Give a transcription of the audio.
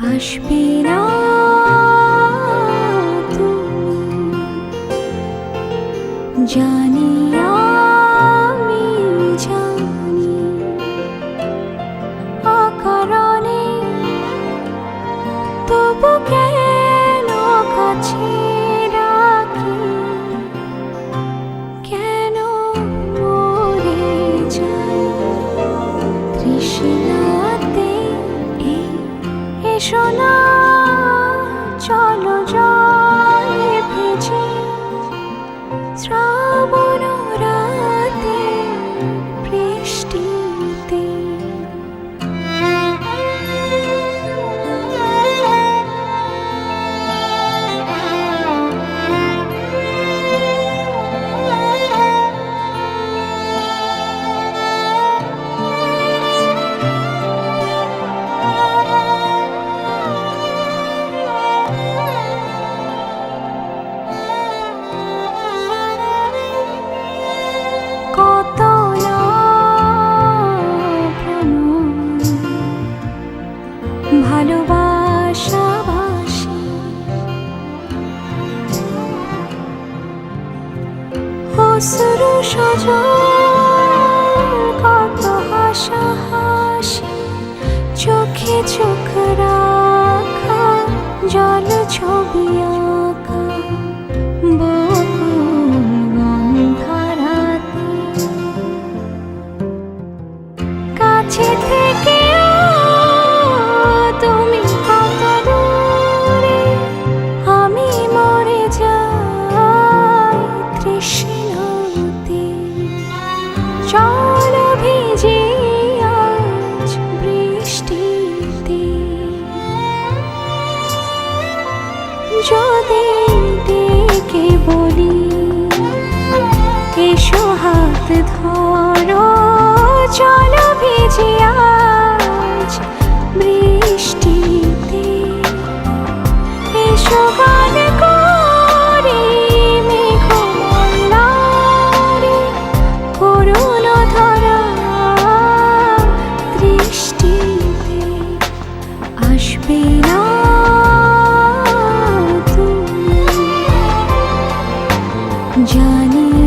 আসবে না জানি এসো না চলো জলে ভিজে। শ্রাবণ Chúc যদি ডেকে বলি হাত ধরো চলো ভিজে আজ বৃষ্টিতে। এসো তুমি জানি